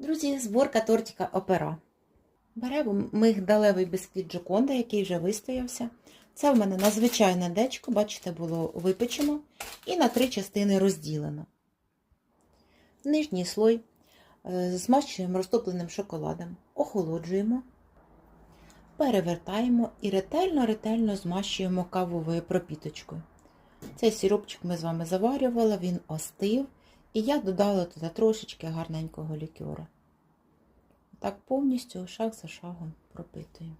Друзі, зборка тортика опера. Беремо мигдалевий бісквіт Джоконда, який вже вистоявся. Це в мене на звичайне дечко, бачите, було випечено і на три частини розділено. Нижній слой е, змащуємо розтопленим шоколадом, охолоджуємо, перевертаємо і ретельно-ретельно змащуємо кавовою пропіточкою. Цей сиропчик ми з вами заварювали, він остив, і я додала туди трошечки гарненького лікера. Так повністю шаг за шагом пропитуємо.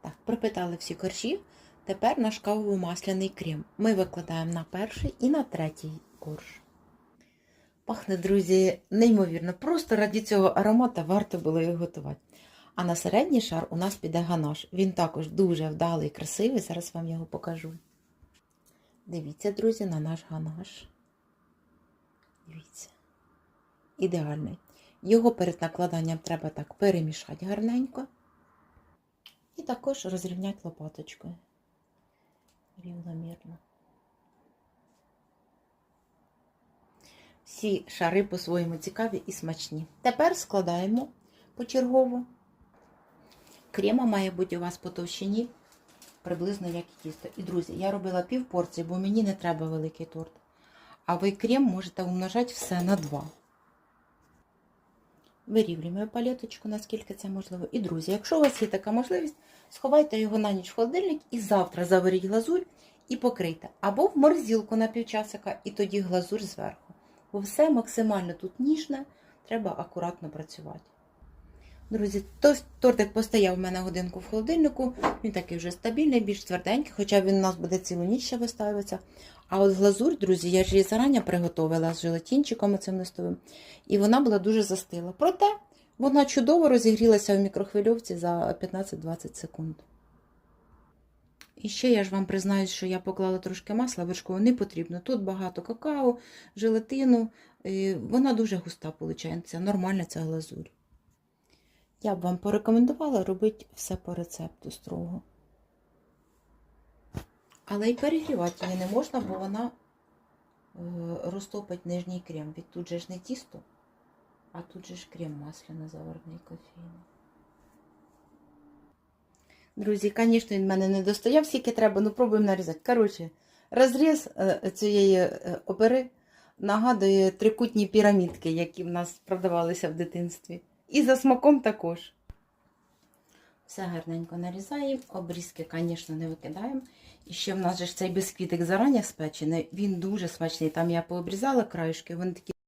Так, пропитали всі коржі. Тепер наш кавово-масляний крем. Ми викладаємо на перший і на третій корж. Пахне, друзі, неймовірно. Просто раді цього аромата варто було його готувати. А на середній шар у нас піде ганаш. Він також дуже вдалий, красивий. Зараз вам його покажу. Дивіться, друзі, на наш ганаш. Дивіться. Ідеальний. Його перед накладанням треба так перемішати гарненько. І також розрівняти лопаточкою. Рівномірно. Всі шари по-своєму цікаві і смачні. Тепер складаємо почергово. Крема має бути у вас по товщині, приблизно як і тісто. І, друзі, я робила пів порції, бо мені не треба великий торт. А ви крем можете умножати все на 2. Вирівнюємо палеточку, наскільки це можливо. І, друзі, якщо у вас є така можливість, сховайте його на ніч в холодильник і завтра заваріть глазурь і покрийте. Або в морзілку на півчасика, і тоді глазурь зверху. Бо все максимально тут ніжне, треба акуратно працювати. Друзі, то- тортик постояв у мене годинку в холодильнику. Він такий вже стабільний, більш тверденький, хоча він у нас буде цілу ніч ще виставитися. А от глазурь, друзі, я ж її зарані приготувала з желатинчиком цим листовим. І вона була дуже застила. Проте вона чудово розігрілася в мікрохвильовці за 15-20 секунд. І ще я ж вам признаюсь, що я поклала трошки масла вершкового не потрібно. Тут багато какао, желатину. Вона дуже густа, виходить. Нормальна ця глазурь. Я б вам порекомендувала робити все по рецепту строго. Але й перегрівати її не можна, бо вона е, розтопить нижній крем. Від тут же ж не тісто, а тут же ж крем масляно заварений кофейний. Друзі, звісно, він в мене не достояв, скільки треба, ну пробуємо нарізати. Коротше, розріз е, цієї е, опери нагадує трикутні пірамідки, які в нас продавалися в дитинстві. І за смаком також. Все гарненько нарізаємо, обрізки, звісно, не викидаємо. І ще в нас же цей бисквітик зарані спечений, він дуже смачний. Там я пообрізала краюшки, вони такі